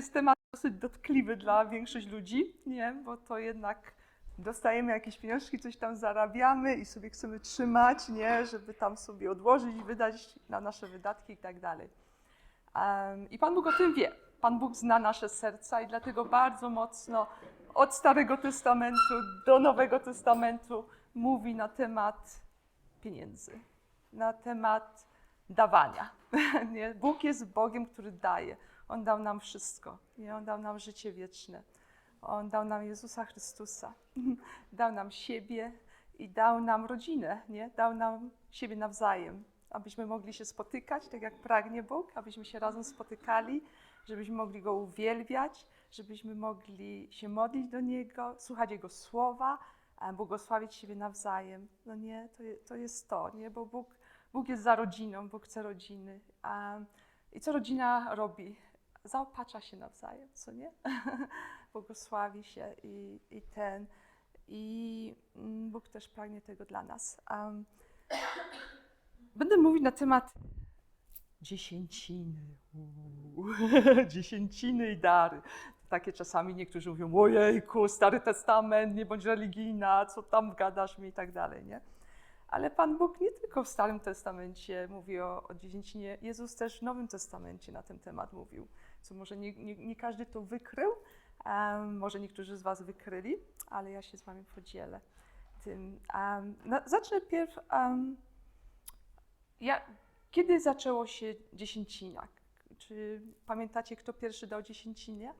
jest temat dosyć dotkliwy dla większości ludzi, nie? Bo to jednak dostajemy jakieś pieniążki, coś tam zarabiamy i sobie chcemy trzymać, nie? Żeby tam sobie odłożyć i wydać na nasze wydatki i tak dalej. I Pan Bóg o tym wie. Pan Bóg zna nasze serca i dlatego bardzo mocno od Starego Testamentu do Nowego Testamentu mówi na temat pieniędzy, na temat dawania. Nie? Bóg jest Bogiem, który daje. On dał nam wszystko. Nie? On dał nam życie wieczne. On dał nam Jezusa Chrystusa. Dał nam siebie i dał nam rodzinę. Nie? Dał nam siebie nawzajem, abyśmy mogli się spotykać, tak jak pragnie Bóg, abyśmy się razem spotykali, żebyśmy mogli Go uwielbiać, żebyśmy mogli się modlić do Niego, słuchać Jego słowa, błogosławić siebie nawzajem. No nie, to, to jest to, nie? Bo Bóg, Bóg jest za rodziną, Bóg chce rodziny. I co rodzina robi? Zaopacza się nawzajem, co nie? Błogosławi się i, i ten. I mm, Bóg też pragnie tego dla nas. Um, będę mówić na temat dziesięciny. Dziesięciny i dary. Takie czasami niektórzy mówią, ojejku, Stary Testament, nie bądź religijna, co tam gadasz mi i tak dalej, nie? Ale Pan Bóg nie tylko w Starym Testamencie mówi o, o dziesięcinie, Jezus też w Nowym Testamencie na ten temat mówił, co może nie, nie, nie każdy to wykrył, em, może niektórzy z Was wykryli, ale ja się z Wami podzielę tym. Um, no, zacznę pierw, em, ja, kiedy zaczęło się dziesięcina? Czy pamiętacie, kto pierwszy dał dziesięcinie?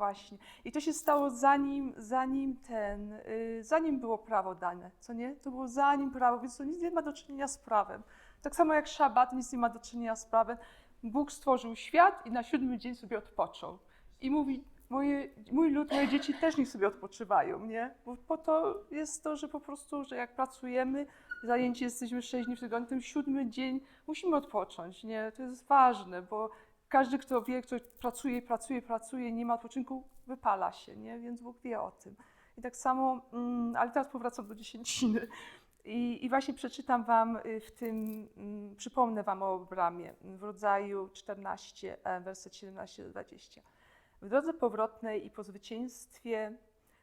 Właśnie. I to się stało zanim, zanim ten, y, zanim było prawo dane, co nie? To było zanim prawo, więc to nic nie ma do czynienia z prawem. Tak samo jak szabat nic nie ma do czynienia z prawem. Bóg stworzył świat i na siódmy dzień sobie odpoczął. I mówi, moje, mój lud, moje dzieci też niech sobie odpoczywają, nie? Bo po to jest to, że po prostu, że jak pracujemy, zajęci jesteśmy sześć dni w tygodniu, ten siódmy dzień musimy odpocząć, nie? To jest ważne, bo każdy, kto wie, kto pracuje, pracuje, pracuje, nie ma odpoczynku, wypala się, nie? Więc Bóg wie o tym. I tak samo, mm, ale teraz powracam do dziesięciny. I, I właśnie przeczytam Wam y, w tym, mm, przypomnę Wam o Abramie w rodzaju 14, e, werset 17 do 20. W drodze powrotnej i po zwycięstwie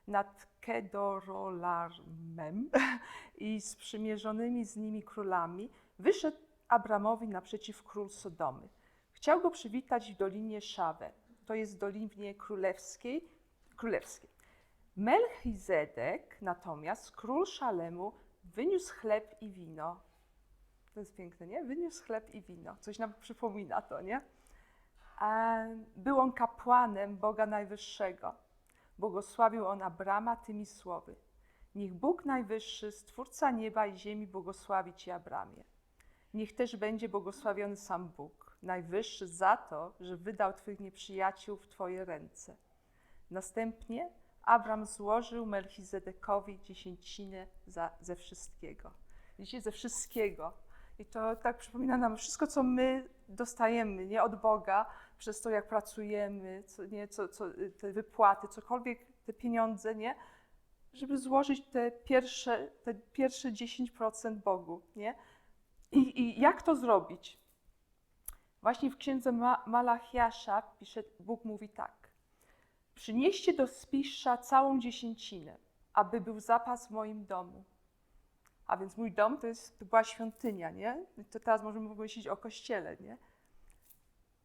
nad Kedorolarmem i sprzymierzonymi z nimi królami wyszedł Abramowi naprzeciw król Sodomy. Chciał go przywitać w dolinie Szawe, to jest dolinie królewskiej, królewskiej. Melchizedek natomiast, król Szalemu, wyniósł chleb i wino. To jest piękne, nie? Wyniósł chleb i wino. Coś nam przypomina to, nie? Był on kapłanem Boga Najwyższego. Błogosławił on Abrama tymi słowy. Niech Bóg Najwyższy, Stwórca nieba i ziemi, błogosławi Cię, Abramie. Niech też będzie błogosławiony sam Bóg, Najwyższy, za to, że wydał Twych nieprzyjaciół w Twoje ręce. Następnie Abram złożył Melchizedekowi dziesięcinę za, ze wszystkiego. Widzicie, ze wszystkiego. I to tak przypomina nam wszystko, co my dostajemy nie od Boga, przez to, jak pracujemy, co, nie, co, co, te wypłaty, cokolwiek, te pieniądze, nie? Żeby złożyć te pierwsze, te pierwsze 10% Bogu, nie? I, I jak to zrobić? Właśnie w księdze Ma- Malachiasza pisze, Bóg mówi tak. Przynieście do spisza całą dziesięcinę, aby był zapas w moim domu. A więc mój dom to, jest, to była świątynia, nie? To teraz możemy pomyśleć o kościele, nie?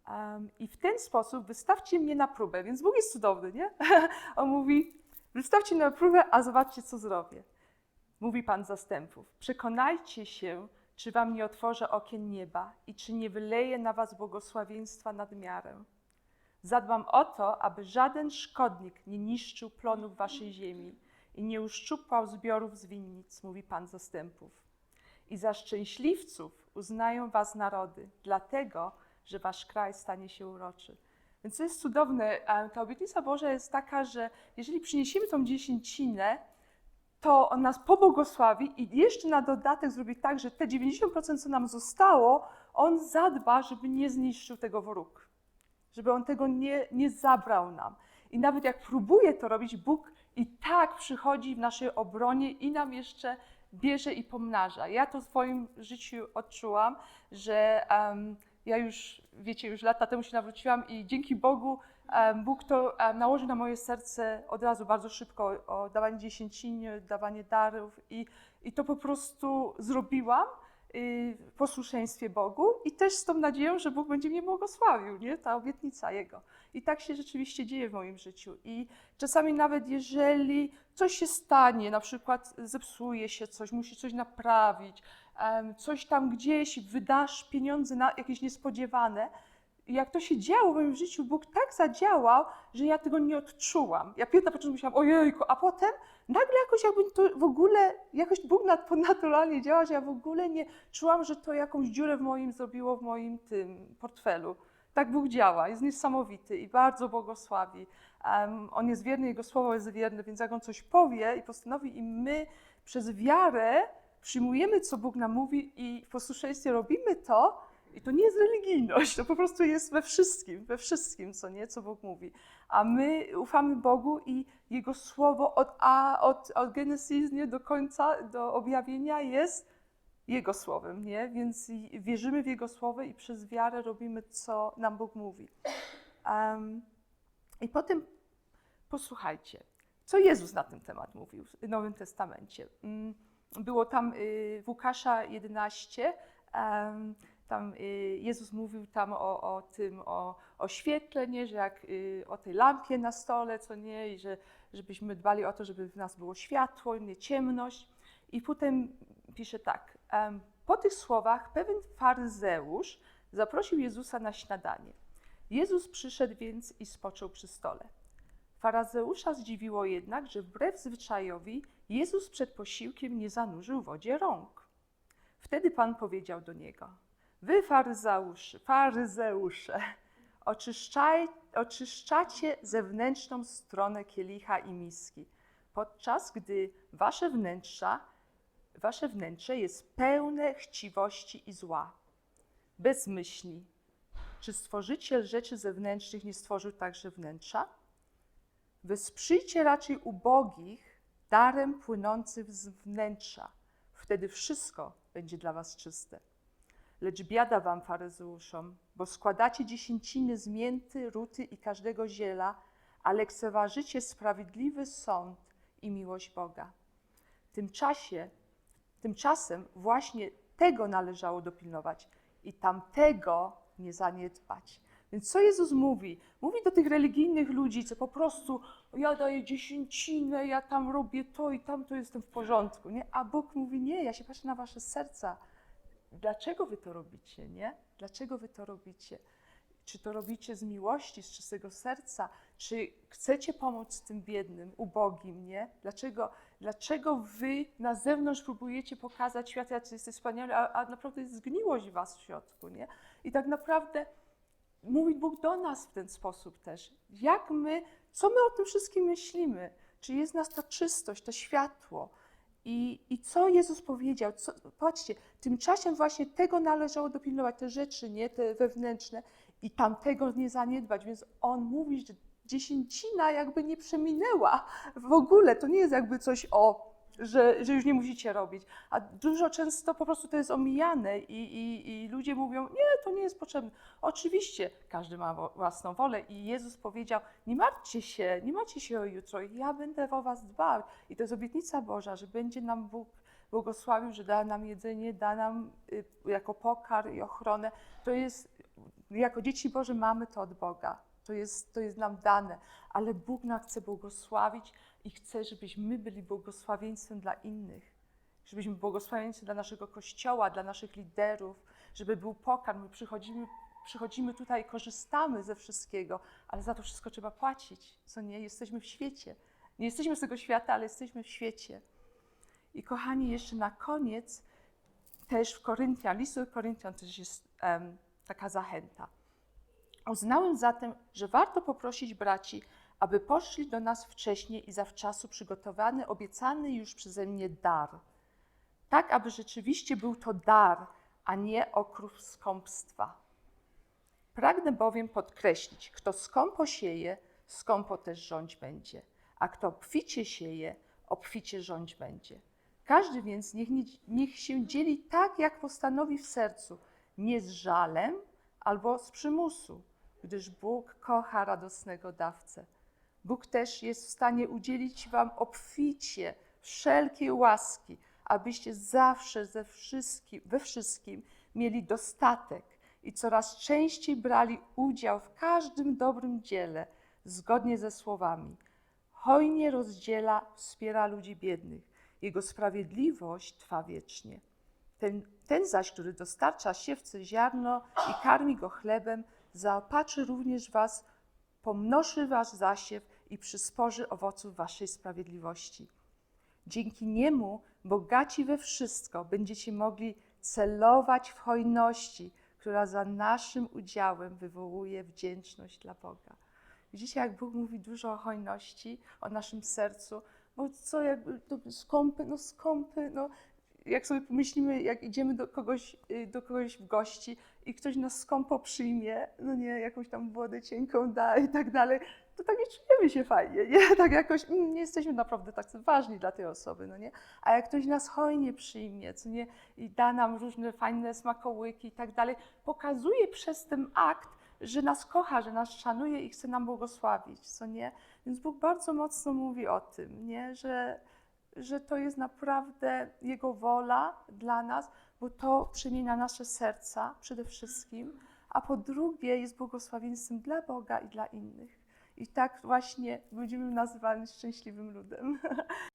Um, I w ten sposób wystawcie mnie na próbę, więc Bóg jest cudowny, nie? On mówi, wystawcie na próbę, a zobaczcie, co zrobię. Mówi Pan zastępów, przekonajcie się, czy wam nie otworzę okien nieba i czy nie wyleję na was błogosławieństwa nad miarę. Zadbam o to, aby żaden szkodnik nie niszczył plonów waszej ziemi i nie uszczupłał zbiorów z winnic, mówi Pan zastępów. I za szczęśliwców uznają was narody, dlatego, że wasz kraj stanie się uroczy. Więc to jest cudowne. Ta obietnica Boża jest taka, że jeżeli przyniesiemy tą dziesięcinę, to on nas pobłogosławi i jeszcze na dodatek zrobi tak, że te 90%, co nam zostało, on zadba, żeby nie zniszczył tego wróg. Żeby on tego nie, nie zabrał nam. I nawet jak próbuje to robić, Bóg i tak przychodzi w naszej obronie i nam jeszcze bierze i pomnaża. Ja to w swoim życiu odczułam, że um, ja już, wiecie, już lata temu się nawróciłam i dzięki Bogu Bóg to nałożył na moje serce od razu bardzo szybko o dawanie dziesięcin, dawanie darów i, i to po prostu zrobiłam y, w posłuszeństwie Bogu i też z tą nadzieją, że Bóg będzie mnie błogosławił, nie? Ta obietnica Jego. I tak się rzeczywiście dzieje w moim życiu. I czasami nawet jeżeli coś się stanie, na przykład zepsuje się coś, musi coś naprawić, coś tam gdzieś wydasz pieniądze na jakieś niespodziewane, jak to się działo w moim życiu, Bóg tak zadziałał, że ja tego nie odczułam. Ja na początku myślałam, ojejku, a potem nagle jakoś jakby to w ogóle, jakoś Bóg nad- ponadnaturalnie działa, że ja w ogóle nie czułam, że to jakąś dziurę w moim zrobiło, w moim tym portfelu. Tak Bóg działa, jest niesamowity i bardzo błogosławi. Em, on jest wierny, Jego słowo jest wierne, więc jak On coś powie i postanowi i my przez wiarę przyjmujemy, co Bóg nam mówi i w posłuszeństwie robimy to, i to nie jest religijność, to po prostu jest we wszystkim, we wszystkim, co nie, co Bóg mówi. A my ufamy Bogu i Jego słowo od A, od, od Genesis nie, do końca, do objawienia jest Jego słowem, nie? Więc wierzymy w Jego słowo i przez wiarę robimy, co nam Bóg mówi. Em, I potem posłuchajcie, co Jezus na ten temat mówił w Nowym Testamencie. Mm, Było tam y, w Łukasza 11, em, tam y, Jezus mówił tam o, o tym, o, o świetle, nie, że jak y, o tej lampie na stole, co nie, i że żebyśmy dbali o to, żeby w nas było światło, nie ciemność. I potem pisze tak, po tych słowach pewien faryzeusz zaprosił Jezusa na śniadanie. Jezus przyszedł więc i spoczął przy stole. Farazeusza zdziwiło jednak, że wbrew zwyczajowi Jezus przed posiłkiem nie zanurzył wodzie rąk. Wtedy Pan powiedział do niego: Wy, faryzeusze, faryzeusze oczyszczaj, oczyszczacie zewnętrzną stronę kielicha i miski, podczas gdy wasze wnętrza, wasze wnętrze jest pełne chciwości i zła. Bez myśli. Czy stworzyciel rzeczy zewnętrznych nie stworzył także wnętrza? Wesprzyjcie raczej ubogich darem płynącym z wnętrza. Wtedy wszystko będzie dla was czyste. Lecz biada wam, faryzeuszom, bo składacie dziesięciny z mięty, ruty i każdego ziela, a lekceważycie sprawiedliwy sąd i miłość Boga. Tymczasie, tymczasem właśnie tego należało dopilnować i tamtego nie zaniedbać. Więc co Jezus mówi? Mówi do tych religijnych ludzi, co po prostu ja daję dziesięcinę, ja tam robię to i tamto, jestem w porządku, nie? A Bóg mówi, nie, ja się patrzę na wasze serca. Dlaczego wy to robicie, nie? Dlaczego wy to robicie? Czy to robicie z miłości, z czystego serca? Czy chcecie pomóc tym biednym, ubogim, nie? Dlaczego, dlaczego wy na zewnątrz próbujecie pokazać świat, jak jesteście wspaniali, a, a naprawdę jest zgniłość w was w środku, nie? I tak naprawdę mówi Bóg do nas w ten sposób też. Jak my, co my o tym wszystkim myślimy? Czy jest nas ta czystość, to światło? I, I co Jezus powiedział? Co, patrzcie, tymczasem właśnie tego należało dopilnować, te rzeczy, nie, te wewnętrzne, i tamtego nie zaniedbać. Więc On mówi, że dziesięcina jakby nie przeminęła w ogóle. To nie jest jakby coś o, że, że już nie musicie robić. A dużo często po prostu to jest omijane i, i, i ludzie mówią, nie, to nie jest potrzebne. Oczywiście, każdy ma własną wolę i Jezus powiedział, nie martwcie się, nie martwcie się o jutro, ja będę o was dbał. I to jest obietnica Boża, że będzie nam Bóg błogosławił, że da nam jedzenie, da nam y, jako pokarm i ochronę. To jest, jako dzieci Boże mamy to od Boga. To jest, to jest nam dane, ale Bóg nas chce błogosławić i chce, żebyśmy byli błogosławieństwem dla innych. Żebyśmy błogosławieństwem dla naszego kościoła, dla naszych liderów, żeby był pokarm. My przychodzimy, przychodzimy tutaj, korzystamy ze wszystkiego, ale za to wszystko trzeba płacić. Co nie? Jesteśmy w świecie. Nie jesteśmy z tego świata, ale jesteśmy w świecie. I kochani, jeszcze na koniec, też w Koryntian, listu Koryntian też jest em, taka zachęta. Uznałem zatem, że warto poprosić braci, aby poszli do nas wcześniej i zawczasu przygotowany, obiecany już przeze mnie dar. Tak, aby rzeczywiście był to dar, a nie okruch skąpstwa. Pragnę bowiem podkreślić, kto skąpo sieje, skąpo też rządź będzie, a kto obficie sieje, obficie rządź będzie. Każdy więc niech, nie- niech się dzieli tak, jak postanowi w sercu, nie z żalem, albo z przymusu, gdyż Bóg kocha radosnego dawcę. Bóg też jest w stanie udzielić Wam obficie wszelkiej łaski, abyście zawsze ze wszystkim, we wszystkim mieli dostatek i coraz częściej brali udział w każdym dobrym dziele, zgodnie ze słowami. Hojnie rozdziela, wspiera ludzi biednych. Jego sprawiedliwość trwa wiecznie. Ten, ten zaś, który dostarcza siewcy ziarno i karmi go chlebem, zaopatrzy również was, pomnoży wasz zasiew i przysporzy owoców waszej sprawiedliwości. Dzięki niemu, bogaci we wszystko, będziecie mogli celować w hojności, która za naszym udziałem wywołuje wdzięczność dla Boga. Widzicie, jak Bóg mówi dużo o hojności, o naszym sercu, bo co jakby to skąpy, no skąpy, no jak sobie pomyślimy, jak idziemy do kogoś, y, do kogoś w gości i ktoś nas skąpo przyjmie, no nie, jakąś tam wodę cienką da i tak dalej, to tak nie czujemy się fajnie, nie? Tak jakoś mm, nie jesteśmy naprawdę tak ważni dla tej osoby, no nie? A jak ktoś nas hojnie przyjmie, co nie, i da nam różne fajne smakołyki i tak dalej, pokazuje przez ten akt, że nas kocha, że nas szanuje i chce nam błogosławić, co nie? Więc Bóg bardzo mocno mówi o tym, nie? Że, że to jest naprawdę Jego wola dla nas, bo to przemienia nasze serca przede wszystkim, a po drugie jest błogosławieństwem dla Boga i dla innych. I tak właśnie będziemy nazywani szczęśliwym ludem.